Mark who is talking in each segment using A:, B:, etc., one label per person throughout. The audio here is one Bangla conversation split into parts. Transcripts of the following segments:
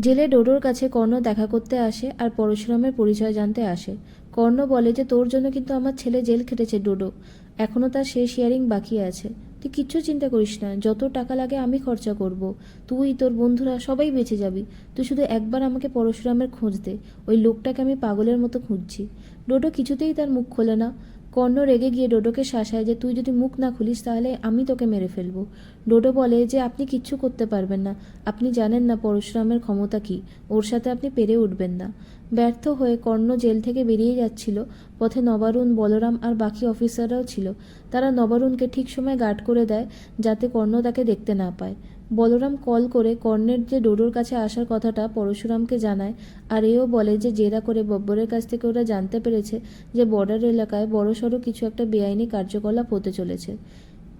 A: জেলে ডোডোর কাছে কর্ণ দেখা করতে আসে আর পরশুরামের পরিচয় জানতে আসে। কর্ণ বলে যে, তোর জন্য কিন্তু আমার ছেলে জেল খেটেছে, ডোডো। এখনও তার শেষ হিয়ারিং বাকি আছে। তুই কিচ্ছু চিন্তা করিস না। যত টাকা লাগে আমি খরচা করব। তুই, তোর বন্ধুরা সবাই বেঁচে যাবি। তুই শুধু একবার আমাকে পরশুরামের খোঁজ দে। ওই লোকটাকে আমি পাগলের মতো খুঁজছি। ডোডো কিছুতেই তার মুখ খোলে না। কর্ণ রেগে গিয়ে ডোডোকে শাসায় যে, তুই যদি মুখ না খুলিস তাহলে আমি তোকে মেরে ফেলব। ডোডো বলে যে, আপনি কিচ্ছু করতে পারবেন না। আপনি জানেন না পরশুরামের ক্ষমতা কি। ওর সাথে আপনি পেরে উঠবেন না। ব্যর্থ হয়ে কর্ণ জেল থেকে বেরিয়ে যাচ্ছিল। পথে নবারুণ, বলরাম আর বাকি অফিসাররাও ছিল। তারা নবারুণকে ঠিক সময় গার্ড করে দেয় যাতে কর্ণ তাকে দেখতে না পায়। বলরাম কল করে কর্ণের যে ডোডোর কাছে আসার কথাটা পরশুরামকে জানায়, আর এও বলে যে জেরা করে বব্বরের কাছ থেকে ওরা জানতে পেরেছে যে বর্ডার এলাকায় বড়সড় কিছু একটা বেআইনি কার্যকলাপ হতে চলেছে।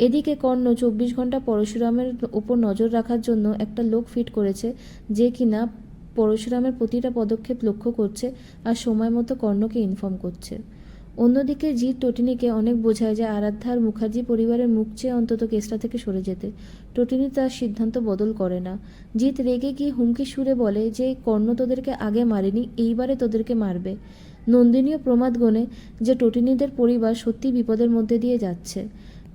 A: এদিকে কর্ণ চব্বিশ ঘণ্টা পরশুরামের ওপর নজর রাখার জন্য একটা লোক ফিট করেছে যে কিনা পরশুরামের প্রতিটা পদক্ষেপ লক্ষ্য করছে আর সময় মতো কর্ণকে ইনফর্ম করছে। অন্যদিকে জিৎ টটিনিকে অনেক বোঝায় যে আরাধ্যার আর মুখার্জি পরিবারের মুখ চেয়ে অন্তত কেসটা থেকে সরে যেতে। টটিনি তার সিদ্ধান্ত বদল করে না। জিৎ রেগে গিয়ে হুমকি সুরে বলে যে, কর্ণ তোদেরকে আগে মারেনি, এইবারে তোদেরকে মারবে। নন্দিনীয় প্রমাদ গণে যে টটিনিদের পরিবার সত্যি বিপদের মধ্যে দিয়ে যাচ্ছে।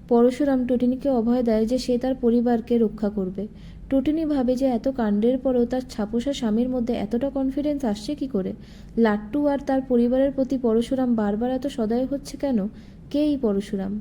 A: পরশুরাম টুটিনিকে অভয় দেয় যে সে তার পরিবারকে রক্ষা করবে। টুটিনি ভাবে যে এত কাণ্ডের পরও তার ছাপোষা স্বামীর মধ্যে এতটা কনফিডেন্স আসছে কি করে? লাট্টু আর তার পরিবারের প্রতি পরশুরাম বারবার এত সদয় হচ্ছে কেন? কে এই পরশুরাম?